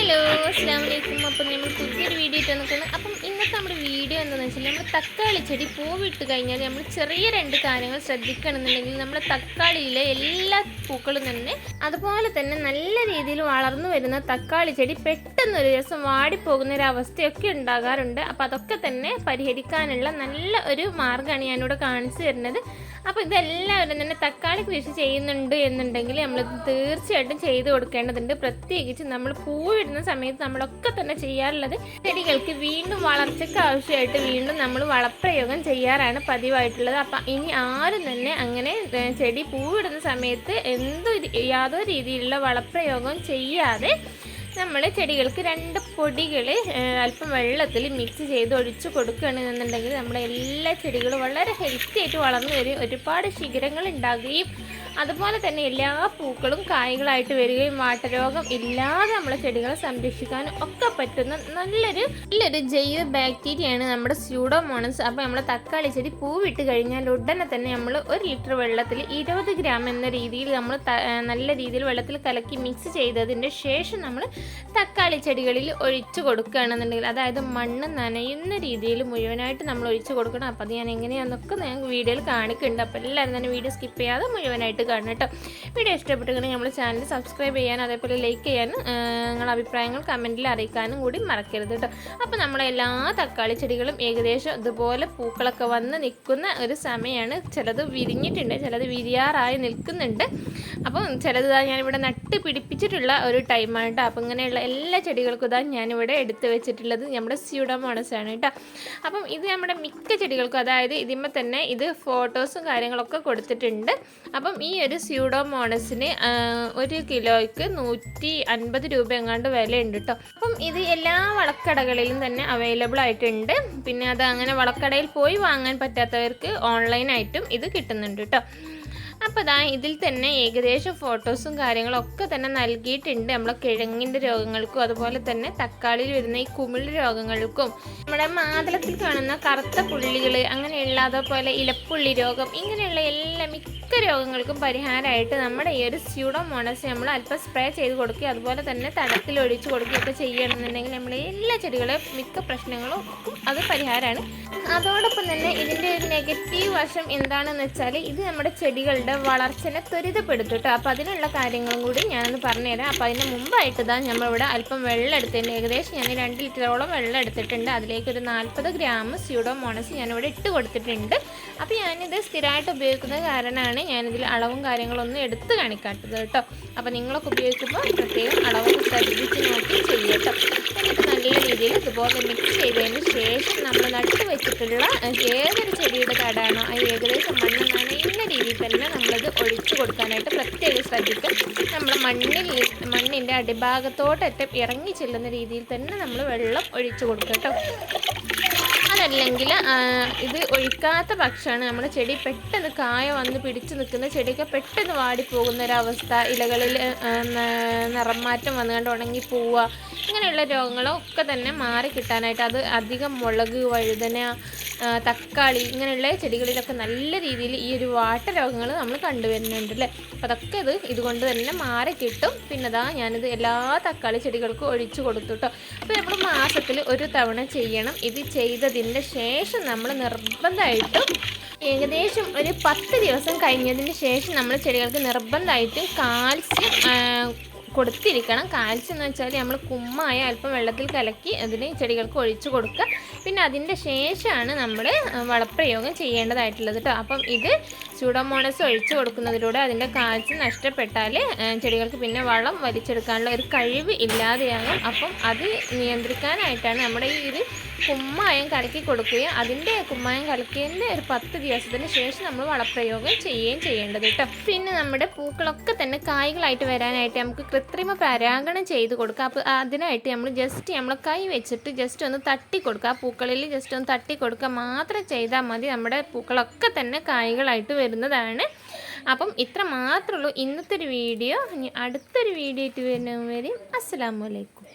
Hello അസ്സാം വലൈക്കും അപ്പം നമ്മൾ പുതിയൊരു വീഡിയോ ഇട്ട് നിൽക്കുന്നത് അപ്പം നമ്മുടെ വീഡിയോ എന്താണെന്ന് വെച്ചാൽ നമ്മൾ തക്കാളി ചെടി പൂവിട്ട് കഴിഞ്ഞാൽ നമ്മൾ ചെറിയ രണ്ട് കാര്യങ്ങൾ ശ്രദ്ധിക്കണമെന്നുണ്ടെങ്കിൽ നമ്മുടെ തക്കാളിയിലെ എല്ലാ പൂക്കളും തന്നെ അതുപോലെ തന്നെ നല്ല രീതിയിൽ വളർന്നു വരുന്ന തക്കാളി ചെടി പെട്ടെന്ന് ഒരു ദിവസം വാടിപ്പോകുന്ന ഒരു അവസ്ഥയൊക്കെ ഉണ്ടാകാറുണ്ട്. അപ്പോൾ അതൊക്കെ തന്നെ പരിഹരിക്കാനുള്ള നല്ല ഒരു മാർഗമാണ് ഞാനിവിടെ കാണിച്ചു തരുന്നത്. അപ്പോൾ ഇതെല്ലാവരും തന്നെ തക്കാളി കൃഷി ചെയ്യുന്നുണ്ട് എന്നുണ്ടെങ്കിൽ നമ്മൾ തീർച്ചയായിട്ടും ചെയ്തു കൊടുക്കേണ്ടതുണ്ട്. പ്രത്യേകിച്ച് നമ്മൾ പൂവിടുന്ന സമയത്ത് നമ്മളൊക്കെ തന്നെ ചെയ്യാറുള്ളത് ചെടികൾക്ക് വീണ്ടും വളർച്ചയ്ക്ക് ആവശ്യമായിട്ട് വീണ്ടും നമ്മൾ വളപ്രയോഗം ചെയ്യാറാണ് പതിവായിട്ടുള്ളത്. അപ്പം ഇനി ആരും തന്നെ അങ്ങനെ ചെടി പൂവിടുന്ന സമയത്ത് എന്തോ യാതൊരു രീതിയിലുള്ള വളപ്രയോഗം ചെയ്യാതെ നമ്മൾ ചെടികൾക്ക് രണ്ട് പൊടികൾ അല്പം വെള്ളത്തിൽ മിക്സ് ചെയ്ത് ഒഴിച്ച് കൊടുക്കുകയാണെന്നുണ്ടെങ്കിൽ നമ്മുടെ എല്ലാ ചെടികളും വളരെ ഹെൽത്തി ആയിട്ട് വളർന്നു വരും. ഒരുപാട് ശിഖരങ്ങൾ ഉണ്ടാകുകയും അതുപോലെ തന്നെ എല്ലാ പൂക്കളും കായ്കളായിട്ട് വരികയും വാട്ടരോഗം ഇല്ലാതെ നമ്മുടെ ചെടികളെ സംരക്ഷിക്കാനും ഒക്കെ പറ്റുന്ന നല്ലൊരു നല്ലൊരു ജൈവ ബാക്ടീരിയയാണ് നമ്മുടെ സ്യൂഡോമോണസ്. അപ്പോൾ നമ്മുടെ തക്കാളി ചെടി പൂവിട്ട് കഴിഞ്ഞാൽ ഉടനെ തന്നെ നമ്മൾ ഒരു ലിറ്റർ വെള്ളത്തിൽ ഇരുപത് ഗ്രാം എന്ന രീതിയിൽ നമ്മൾ നല്ല രീതിയിൽ വെള്ളത്തിൽ കലക്കി മിക്സ് ചെയ്തതിന്റെ ശേഷം നമ്മൾ തക്കാളി ചെടികളിൽ ഒഴിച്ചു കൊടുക്കുകയാണെന്നുണ്ടെങ്കിൽ അതായത് മണ്ണ് നനയുന്ന രീതിയിൽ മുഴുവനായിട്ട് നമ്മൾ ഒഴിച്ചു കൊടുക്കണം. അപ്പോൾ അത് ഞാൻ എങ്ങനെയാണെന്നൊക്കെ ഞാൻ വീഡിയോയിൽ കാണിക്കുന്നുണ്ട്. അപ്പോൾ എല്ലാവരും തന്നെ വീഡിയോ സ്കിപ്പ് ചെയ്യാതെ മുഴുവനായിട്ട് കാണണം കേട്ടോ. വീഡിയോ ഇഷ്ടപ്പെട്ടെങ്കിൽ നമ്മൾ ചാനൽ സബ്സ്ക്രൈബ് ചെയ്യാനും അതേപോലെ ലൈക്ക് ചെയ്യാനും നിങ്ങളുടെ അഭിപ്രായങ്ങൾ കമന്റിൽ അറിയിക്കാനും കൂടി മറക്കരുത് കേട്ടോ. അപ്പോൾ നമ്മളെ എല്ലാ തക്കാളി ചെടികളും ഏകദേശം ഇതുപോലെ പൂക്കളൊക്കെ വന്ന് നിൽക്കുന്ന ഒരു സമയമാണ് ചിലത് വിരിഞ്ഞിട്ടുണ്ട് ചിലത് വിരിയാറായി നിൽക്കുന്നുണ്ട്. അപ്പം ചിലത് ഇതാ ഞാനിവിടെ നട്ട് പിടിപ്പിച്ചിട്ടുള്ള ഒരു ടൈമാണ് കേട്ടോ. അപ്പം ഇങ്ങനെയുള്ള എല്ലാ ചെടികൾക്കും ഇതാ ഞാനിവിടെ എടുത്തു വെച്ചിട്ടുള്ളത് നമ്മുടെ സ്യൂഡോമോണസ് ആണ് കേട്ടോ. അപ്പം ഇത് നമ്മുടെ മിക്ക ചെടികൾക്കും അതായത് ഇതിമ്മ തന്നെ ഇത് ഫോട്ടോസും കാര്യങ്ങളൊക്കെ കൊടുത്തിട്ടുണ്ട്. അപ്പം ഈ ഒരു സ്യൂഡോമോണസിന് ഒരു കിലോയ്ക്ക് നൂറ്റി അൻപത് രൂപ എങ്ങാണ്ട് വിലയുണ്ട് കേട്ടോ അപ്പം ഇത് എല്ലാ വളക്കടകളിലും തന്നെ അവൈലബിൾ ആയിട്ടുണ്ട്. പിന്നെ അത് അങ്ങനെ വളക്കടയിൽ പോയി വാങ്ങാൻ പറ്റാത്തവർക്ക് ഓൺലൈനായിട്ടും ഇത് കിട്ടുന്നുണ്ട് കേട്ടോ അപ്പോൾ ദാ ഇതിൽ തന്നെ ഏകദേശം ഫോട്ടോസും കാര്യങ്ങളും ഒക്കെ തന്നെ നൽകിയിട്ടുണ്ട്. നമ്മളെ കിഴങ്ങിന്റെ രോഗങ്ങൾക്കും അതുപോലെ തന്നെ തക്കാളിയിൽ വരുന്ന ഈ കുമിൾ രോഗങ്ങൾക്കും. നമ്മുടെ മാതളത്തിൽ കാണുന്ന കറുത്ത പുള്ളികൾ അങ്ങനെയുള്ള അതുപോലെ ഇലപ്പുള്ളി രോഗം ഇങ്ങനെയുള്ള എല്ലാ മിക്ക രോഗങ്ങൾക്കും പരിഹാരമായിട്ട് നമ്മുടെ ഈ ഒരു സ്യൂഡോമോണസ് നമ്മൾ അല്പം സ്പ്രേ ചെയ്ത് കൊടുക്കുക അതുപോലെ തന്നെ തടത്തിൽ ഒഴിച്ചു കൊടുക്കുകയൊക്കെ ചെയ്യണമെന്നുണ്ടെങ്കിൽ നമ്മൾ എല്ലാ ചെടികളെയും മിക്ക പ്രശ്നങ്ങളും അത് പരിഹാരമാണ്. അതോടൊപ്പം തന്നെ ഇതിന്റെ ഒരു നെഗറ്റീവ് വശം എന്താണെന്ന് വെച്ചാൽ ഇത് നമ്മുടെ ചെടികളുടെ വളർച്ചനെ ത്വരിതപ്പെടുത്തും കേട്ടോ അപ്പോൾ അതിനുള്ള കാര്യങ്ങളും കൂടി ഞാനൊന്ന് പറഞ്ഞുതരാം. അപ്പോൾ അതിന് മുമ്പായിട്ട് ഇതാ നമ്മളിവിടെ അല്പം വെള്ളം എടുത്തിട്ടുണ്ട്. ഏകദേശം ഞാൻ രണ്ട് ലിറ്ററോളം വെള്ളം എടുത്തിട്ടുണ്ട്. അതിലേക്ക് ഒരു നാൽപ്പത് ഗ്രാം സ്യൂഡോമോണസ് ഞാനിവിടെ ഇട്ട് കൊടുത്തിട്ടുണ്ട്. അപ്പോൾ ഞാനിത് സ്ഥിരമായിട്ട് ഉപയോഗിക്കുന്നത് കാരണമാണ് ഞാനിതിൽ അളവും കാര്യങ്ങളൊന്നും എടുത്ത് കാണിക്കാത്തത് കേട്ടോ. അപ്പോൾ നിങ്ങളൊക്കെ ഉപയോഗിക്കുമ്പോൾ പ്രത്യേകം അളവൊക്കെ ശ്രദ്ധിച്ച് നോക്കി എന്നിട്ട് നല്ല രീതിയിൽ ഇതുപോലെ മിക്സ് ചെയ്തതിന് ശേഷം നമ്മൾ നട്ട് വെച്ചിട്ടുള്ള ഏതൊരു ചെടിയുടെ കടാണോ? അത് ഏകദേശം മണ്ണ് തന്നെ നമ്മളത് ഒഴിച്ചു കൊടുക്കാനായിട്ട് പ്രത്യേകം ശ്രദ്ധിക്കും നമ്മൾ മണ്ണിൽ മണ്ണിന്റെ അടിഭാഗത്തോട്ടറ്റം ഇറങ്ങി ചെല്ലുന്ന രീതിയിൽ തന്നെ നമ്മൾ വെള്ളം ഒഴിച്ചു കൊടുക്കുക കേട്ടോ. അതല്ലെങ്കിൽ ഇത് ഒഴിക്കാത്ത പക്ഷമാണ് നമ്മുടെ ചെടി പെട്ടെന്ന് കായ വന്ന് പിടിച്ചു നിൽക്കുന്ന ചെടിയൊക്കെ പെട്ടെന്ന് വാടിപ്പോകുന്ന ഒരവസ്ഥ. ഇലകളിൽ നിറം മാറ്റം വന്നുകൊണ്ട് ഉണങ്ങി പോവുക ഇങ്ങനെയുള്ള രോഗങ്ങളൊക്കെ തന്നെ മാറി കിട്ടാനായിട്ട് അത് അധികം മുളക് വഴുതന തക്കാളി ഇങ്ങനെയുള്ള ചെടികളിലൊക്കെ നല്ല രീതിയിൽ ഈ ഒരു വാട്ട രോഗങ്ങൾ നമ്മൾ കണ്ടുവരുന്നുണ്ട് അല്ലേ? അപ്പോൾ അതൊക്കെ ഇത് ഇതുകൊണ്ട് തന്നെ മാറി കിട്ടും. പിന്നെ അതാ ഞാനിത് എല്ലാ തക്കാളി ചെടികൾക്കും ഒഴിച്ചു കൊടുത്തു കേട്ടോ അപ്പോൾ നമ്മൾ മാസത്തിൽ ഒരു തവണ ചെയ്യണം. ഇത് ചെയ്തതിന്റെ ശേഷം നമ്മൾ നിർബന്ധമായിട്ടും ഏകദേശം ഒരു പത്ത് ദിവസം കഴിഞ്ഞതിന് ശേഷം നമ്മൾ ചെടികൾക്ക് നിർബന്ധമായിട്ടും കാൽസ്യം കൊടുത്തിരിക്കണം. കാൽസ്യം എന്ന് വെച്ചാൽ നമ്മൾ കുമ്മായ അല്പം വെള്ളത്തിൽ കലക്കി അതിന് ചെടികൾക്ക് ഒഴിച്ചു കൊടുക്കുക. പിന്നെ അതിന്റെ ശേഷമാണ് നമ്മൾ വളപ്രയോഗം ചെയ്യേണ്ടതായിട്ടുള്ളത് കേട്ടോ അപ്പം ഇത് ചൂടോമോണസ് ഒഴിച്ചു കൊടുക്കുന്നതിലൂടെ അതിന്റെ കാഴ്ച നഷ്ടപ്പെട്ടാൽ ചെടികൾക്ക് പിന്നെ വളം വലിച്ചെടുക്കാനുള്ള ഒരു കഴിവ് ഇല്ലാതെയാകും. അപ്പം അത് നിയന്ത്രിക്കാനായിട്ടാണ് നമ്മുടെ ഈ ഒരു കുമ്മായം കലക്കി കൊടുക്കുകയും അതിന്റെ കുമ്മായം കലക്കിയതിന്റെ ഒരു പത്ത് ദിവസത്തിന് ശേഷം നമ്മൾ വളപ്രയോഗം ചെയ്യുകയും ചെയ്യേണ്ടത് കേട്ടോ. പിന്നെ നമ്മുടെ പൂക്കളൊക്കെ തന്നെ കായ്കളായിട്ട് വരാനായിട്ട് നമുക്ക് കൃത്രിമ പരാഗണം ചെയ്ത് കൊടുക്കുക അപ്പോൾ അതിനായിട്ട് നമ്മൾ ജസ്റ്റ് നമ്മൾ കൈ വെച്ചിട്ട് ജസ്റ്റ് ഒന്ന് തട്ടി കൊടുക്കുക പൂക്കളിൽ ജസ്റ്റ് ഒന്ന് തട്ടി കൊടുക്കുക. മാത്രം ചെയ്താൽ മതി. നമ്മുടെ പൂക്കളൊക്കെ തന്നെ കായ്കളായിട്ട് വരുന്നതാണ്. അപ്പം ഇത്ര മാത്രമേ ഉള്ളൂ. ഇന്നത്തെ ഒരു വീഡിയോ. ഇനി അടുത്തൊരു വീഡിയോ ആയിട്ട് വരുന്നവരെയും അസ്സലാമലൈക്കും